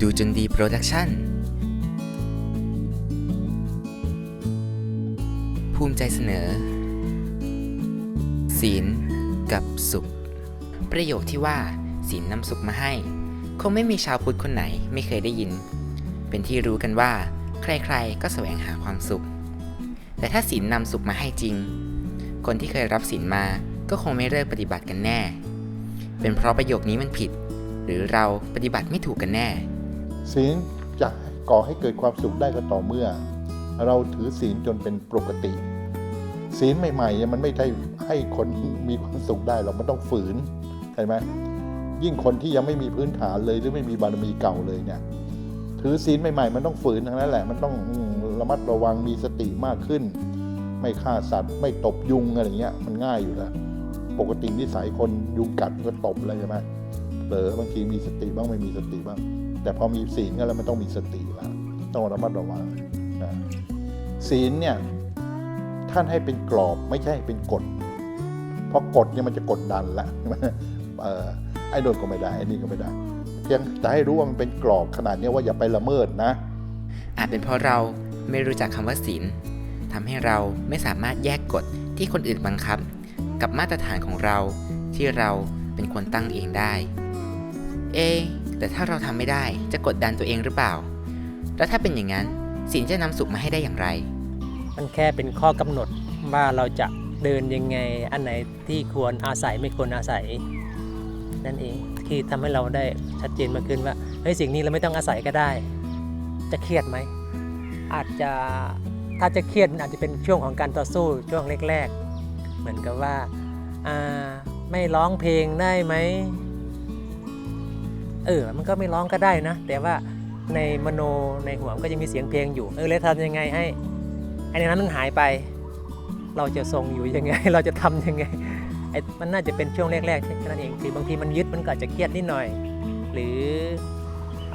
ดูจนดีโปรดักชั่น ภูมิใจเสนอ ศีลกับสุข ประโยคที่ว่าศีลนำสุขมาให้ คงไม่มีชาวพุทธคนไหนไม่เคยได้ยิน เป็นที่รู้กันว่า ใครๆก็แสวงหาความสุข แต่ถ้าศีลนำสุขมาให้จริง คนที่เคยรับศีลมาก็คงไม่เลิกปฏิบัติกันแน่ เป็นเพราะประโยคนี้มันผิด หรือเราปฏิบัติไม่ถูกกันแน่ ศีลจะก่อให้เกิดความสุขได้ก็ต่อเมื่อ เราถือศีลจนเป็นปกติ ศีลใหม่ๆมันไม่ได้ให้คนมีความสุขได้หรอกมันต้องฝืนใช่ไหมยิ่งคนที่ยังไม่มีพื้นฐานเลยหรือไม่มีบารมีเก่าเลยเนี่ย ถือศีลใหม่ ๆ มันต้องฝืนทั้งนั้นแหละ มันต้องระมัดระวังมีสติมากขึ้น ไม่ฆ่าสัตว์ ไม่ตบยุงอะไรเงี้ย มันง่ายอยู่แล้วปกตินิสัยคนยุงกัดก็ตบอะไรใช่ไหม เผลอบางทีมีสติบ้างไม่มีสติบ้าง แต่พอมีศีลก็แล้วมันต้องมีสติล้วต้องระมัดระวังนะศีลเนี่ยท่านให้เป็นกรอบไม่ใช่ใเป็นกฎเพราะกฎเนี่ยมันจะกดดันละเออไอ้โดนก็ไม่ได้ไอ้นี่ก็ไม่ได้ เพียงแต่ให้รู้ว่ามันเป็นกรอบขนาดนี้ว่าอย่าไปละเมิดนะ อาจเป็นเพราะเราไม่รู้จักคำว่าศีลทำให้เราไม่สามารถแยกกฎที่คนอื่นบังคับ กับมาตรฐานของเราที่เราเป็นคนตั้งเองได้ เอ แต่ถ้าเราทำไม่ได้จะกดดันตัวเองหรือเปล่า แล้วถ้าเป็นอย่างนั้นศีลจะนำสุขมาให้ได้อย่างไร มันแค่เป็นข้อกำหนดว่าเราจะเดินยังไง อันไหนที่ควรอาศัยไม่ควรอาศัย นั่นเองคือทำให้เราได้ชัดเจนมากขึ้นว่าเฮ้ยสิ่งนี้เราไม่ต้องอาศัยก็ได้ จะเครียดไหมอาจจะถ้าจะเครียดมันอาจจะเป็นช่วงของการต่อสู้ช่วงแรกๆ เหมือนกับว่าไม่ร้องเพลงได้ไหม เออ มันก็ไม่ร้องก็ได้นะ แต่ว่าในมโนในหัวมันก็ยังมีเสียงเพลงอยู่ เออเลยทำยังไงให้ไอ้นนั้นมันหายไป เราจะทรงอยู่ยังไง เราจะทำยังไงไอ้มันน่าจะเป็นช่วงแรกๆแค่นั้นเอง คือบางทีมันยึดมันก็อาจจะเครียดนิดหน่อย หรือ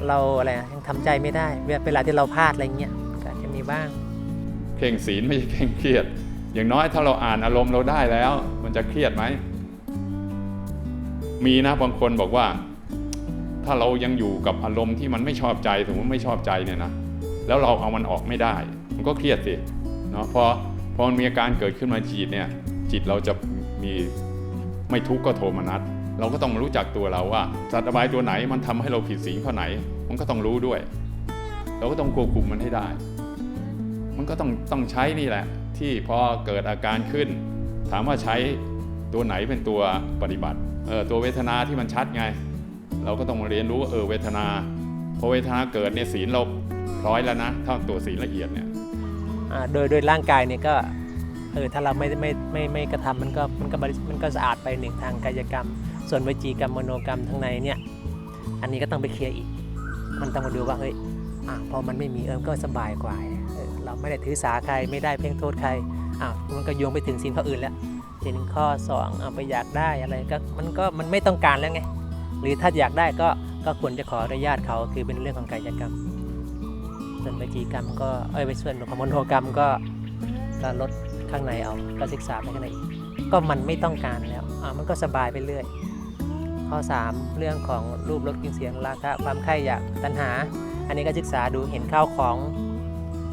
เราอะไรยังทำใจไม่ได้ เวลาที่เราพลาดอะไรเงี้ยก็อาจจะมีบ้างเข่งศีลไม่ใช่เข่งเครียด อย่างน้อยถ้าเราอ่านอารมณ์เราได้แล้ว มันจะเครียดไหม มีนะบางคนบอกว่า ถ้าเรายังอยู่กับอารมณ์ที่มันไม่ชอบใจสมมติไม่ชอบใจเนี่ยนะแล้วเราเอามันออกไม่ได้ มันก็เครียดสิเนาะพอพอมันมีอาการเกิดขึ้นมาจิตเนี่ยจิตเราจะมีไม่ทุกข์ก็โทมนัสเราก็ต้องรู้จักตัวเราว่าสัตว์ระบายตัวไหนมันทำให้เราผิดศีลข้อไหน มันก็ต้องรู้ด้วย เราก็ต้องควบคุมมันให้ได้ มันก็ต้องต้องใช้นี่แหละ ที่พอเกิดอาการขึ้น ถามว่าใช้ตัวไหนเป็นตัวปฏิบัติเออตัวเวทนาที่มันชัดไง เราก็ต้องมาเรียนรู้ว่าเออเวทนาพอเวทนาเกิดเนี่ยศีลเราร้อยแล้วนะถ้าตัวศีลละเอียดเนี่ยโดยโดยร่างกายเนี่ยก็เออถ้าเราไม่ไม่ไม่ไม่กระทำมันก็มันก็มันก็สะอาดไปหนึ่งทางกายกรรม ส่วนวจีกรรมมโนกรรมทั้งในเนี่ยอันนี้ก็ต้องไปเคลียร์อีก มันต้องมาดูว่าเฮ้ยอะพอมันไม่มีเออมก็สบายกว่าเออเราไม่ได้ถือสาใครไม่ได้เพ่งโทษใครอะมันก็โยงไปถึงสิ่งข้ออื่นแล้วสิ่งข้อสองเอาไปอยากได้อะไรก็มันก็มันไม่ต้องการแล้วไง หรือถ้าอยากได้ก็ก็ควรจะขออนุญาตเขาคือเป็นเรื่องของกายกรรม ส่วนวจีกรรมก็เอ้ยไปส่วนของมโนกรรมก็ก็ลดข้างในเอาก็ศึกษาไปข้างในอีกก็มันไม่ต้องการแล้วอ่ามันก็สบายไปเรื่อย ข้อ 3 เรื่องของรูปรสกลิ่นเสียงราคะความใคร่อยากตัณหา อันนี้ก็ศึกษาดูเห็นข้าวของ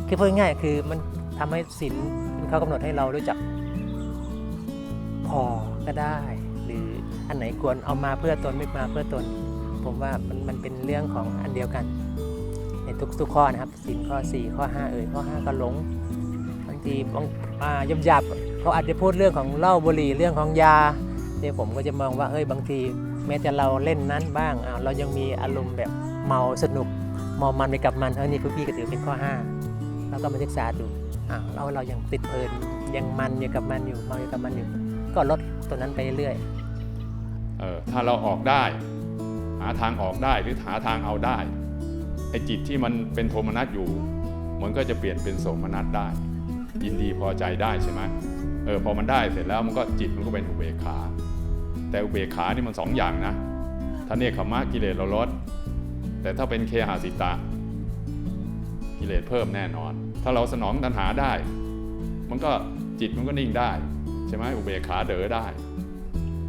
คือพูดง่ายคือมันทำให้ศีลเป็นข้อกำหนดให้เรารู้จักพอก็ได้ อันไหนควรเอามาเพื่อตนไม่มาเพื่อตน ผมว่ามันมันเป็นเรื่องของอันเดียวกัน ในทุกทุกข้อนะครับสินข้อ 4 ข้อ 5 เอ่ยข้อ 5 ก็หลงบางทีบางอ่ายับยับเขาอาจจะพูดเรื่องของเหล้าบุหรี่เรื่องของยาเนี่ยผมก็จะมองว่าเฮ้ยบางทีแม้แต่เราเล่นนั้นบ้างอ่าเรายังมีอารมณ์แบบเมาสนุกเมามันไปกับมันเออนี่พี่ก็ถือเป็นข้อ 5 แล้วก็มาศึกษาดูอ่าเราเรายังติดเพลินยังมันอยู่กับมันอยู่เมาอยู่กับมันอยู่ ก็ลดตัวนั้นไปเรื่อย ออถ้าเราออกได้ หาทางออกได้หรือหาทางเอาได้ไอ้จิตที่มันเป็นโทมนัสอยู่ มันก็จะเปลี่ยนเป็นโสมนัสได้ ยินดีพอใจได้ใช่ไหมเออพอมันได้เสร็จแล้วมันก็จิตมันก็เป็นอุเบกขา แต่อุเบกขานี่มันสองอย่างนะถ้าเนคขมะกิเลสเราลด แต่ถ้าเป็นเคหาสิตะ กิเลสเพิ่มแน่นอน ถ้าเราสนองตัณหาได้ มันก็จิตมันก็นิ่งได้ ใช่ไหมอุเบกขาเด๋อได้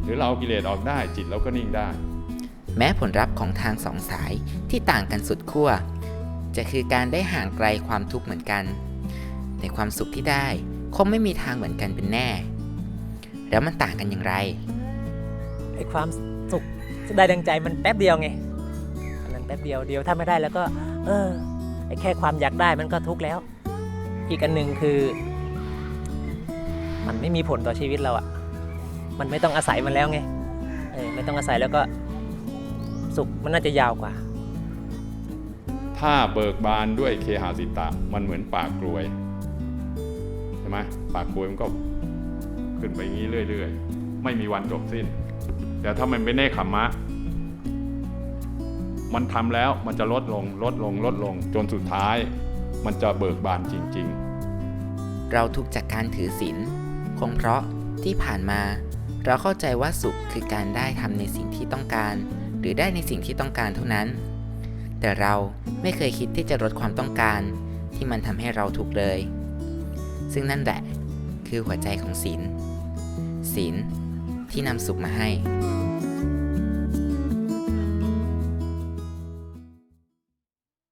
หรือเราเอากิเลสออกได้จิตเราก็นิ่งได้ แม้ผลลัพธ์ของทางสองสายที่ต่างกันสุดขั้ว จะคือการได้ห่างไกลความทุกข์เหมือนกัน แต่ความสุขที่ได้คงไม่มีทางเหมือนกันเป็นแน่ แล้วมันต่างกันอย่างไรไอ้ความสุขได้ดังใจมันแป๊บเดียวไงอันนั้นแป๊บเดียวเดียวถ้าไม่ได้แล้วก็ เออไอ้แค่ความอยากได้มันก็ทุกข์แล้ว อีกอันหนึ่งคือ มันไม่มีผลต่อชีวิตเราอะ มันไม่ต้องอาศัยมันแล้วไงเออไม่ต้องอาศัยแล้วก็สุขมันน่าจะยาวกว่า ถ้าเบิกบานด้วยเคหาสิตะ มันเหมือนปากกลวยใช่ไหมปากกลวยมันก็ขึ้นไปอย่างนี้เรื่อยๆ ไม่มีวันจบสิ้น แต่ถ้ามันเป็นเนคขมมะ มันทำแล้วมันจะลดลงลดลงลดลงจนสุดท้าย มันจะเบิกบานจริง ๆ เราทุกข์จากการถือศีลคงเพราะที่ผ่านมา เราเข้าใจว่าสุขคือการได้ทำในสิ่งที่ต้องการ หรือได้ในสิ่งที่ต้องการเท่านั้น แต่เราไม่เคยคิดที่จะลดความต้องการ ที่มันทำให้เราทุกข์เลย ซึ่งนั่นแหละ คือหัวใจของศีลศีลที่นำสุขมาให้